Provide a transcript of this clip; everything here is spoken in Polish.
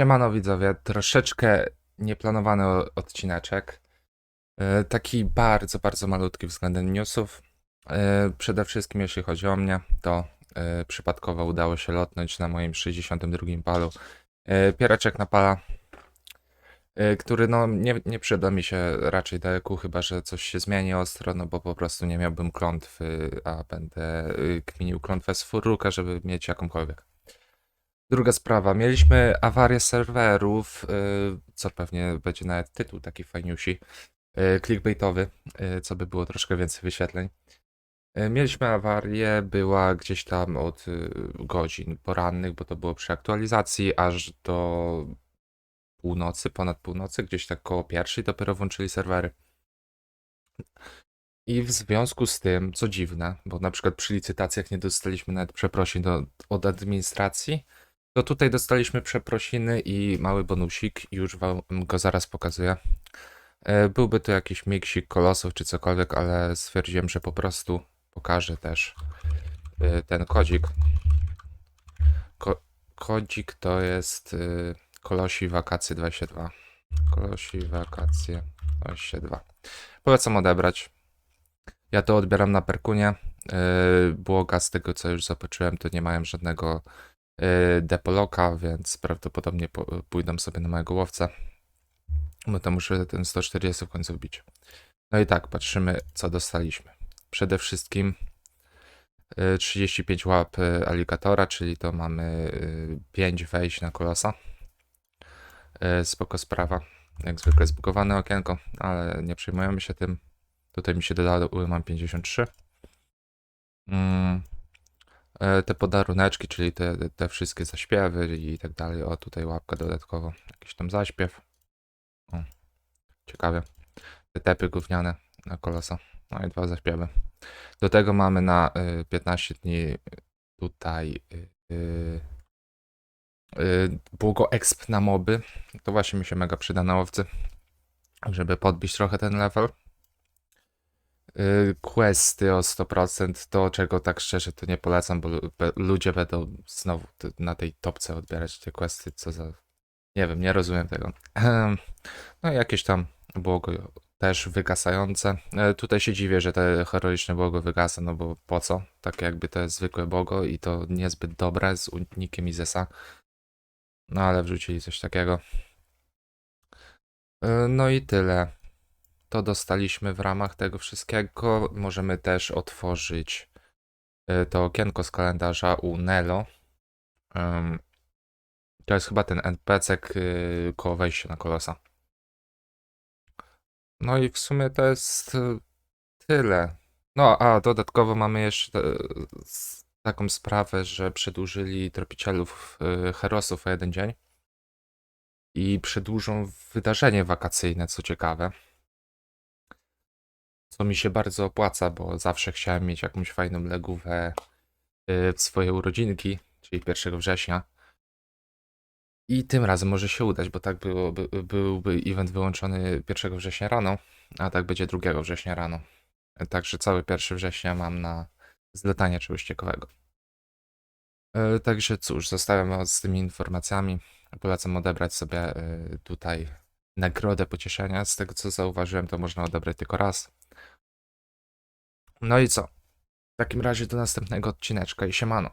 Siemano widzowie, troszeczkę nieplanowany odcineczek. E, Taki bardzo, bardzo malutki względem newsów. E, Przede wszystkim jeśli chodzi o mnie, to e, przypadkowo udało się lotnąć na moim 62 palu piereczek na pala, który no nie, nie przyda mi się raczej do EQ, chyba że coś się zmieni ostro, no bo po prostu nie miałbym klątwy, a będę kminił klątwę z Furuka, żeby mieć jakąkolwiek. Druga sprawa. Mieliśmy awarię serwerów, y, co pewnie będzie nawet tytuł taki fajniusi, y, clickbaitowy, y, co by było troszkę więcej wyświetleń. Mieliśmy awarię, była gdzieś tam od godzin porannych, bo to było przy aktualizacji, aż do północy, ponad północy, gdzieś tak koło pierwszej dopiero włączyli serwery. I w związku z tym, co dziwne, bo na przykład przy licytacjach nie dostaliśmy nawet przeprosin do, od administracji, to tutaj dostaliśmy przeprosiny i mały bonusik, już wam go zaraz pokazuję. E, Byłby to jakiś miksik kolosów czy cokolwiek, ale stwierdziłem, że po prostu pokażę też e, ten kodzik. Ko kodzik to jest e, Kolosi Wakacje 22. Kolosi Wakacje 22. Polecam odebrać. Ja to odbieram na Perkunie. Błoga z tego co już zobaczyłem, to nie mają żadnego Depoloka, więc prawdopodobnie po, pójdę sobie na mojego łowca. Bo to muszę ten 140 w końcu wbić. No i tak, patrzymy co dostaliśmy. Przede wszystkim y, 35 łap y, aligatora, czyli to mamy 5 wejść na kolosa. Y, Spoko sprawa. Jak zwykle zbugowane okienko, ale nie przejmujemy się tym. Tutaj mi się dodało, mam 53. Mm, E, te podaruneczki, czyli te, te wszystkie zaśpiewy i tak dalej. O, tutaj łapka dodatkowo, jakiś tam zaśpiew. O, ciekawie. Te tepy gówniane na kolosa. No i dwa zaśpiewy. Do tego mamy na y, 15 dni tutaj y, y, y, błogo exp na moby. To właśnie mi się mega przyda na łowcy, żeby podbić trochę ten level questy o 100%, to czego tak szczerze to nie polecam, bo ludzie będą znowu na tej topce odbierać te questy, co za... Nie wiem, nie rozumiem tego. Ehem. No jakieś tam błogo też wygasające. E, Tutaj się dziwię, że te heroiczne błogo wygasa, no bo po co? Tak jakby to jest zwykłe błogo i to niezbyt dobre z unikiem Izesa. No ale wrzucili coś takiego. E, No i tyle to dostaliśmy w ramach tego wszystkiego. Możemy też otworzyć y, to okienko z kalendarza u Nelo. To jest chyba ten NPC y, koło wejścia na kolosa. No i w sumie to jest y, tyle. No, a dodatkowo mamy jeszcze taką sprawę, że przedłużyli tropicielów Herosów o jeden dzień. I przedłużą wydarzenie wakacyjne, co ciekawe co mi się bardzo opłaca, bo zawsze chciałem mieć jakąś fajną legówę y, w swoje urodzinki, czyli 1 września. I tym razem może się udać, bo tak byłoby, byłby event wyłączony 1 września rano, a tak będzie 2 września rano. Także cały 1 września mam na zletanie czegoś ciekawego. Y, Także cóż, zostawiam was z tymi informacjami. Polecam odebrać sobie y, tutaj nagrodę pocieszenia. Z tego co zauważyłem, to można odebrać tylko raz. No i co? W takim razie do następnego odcineczka i siemano.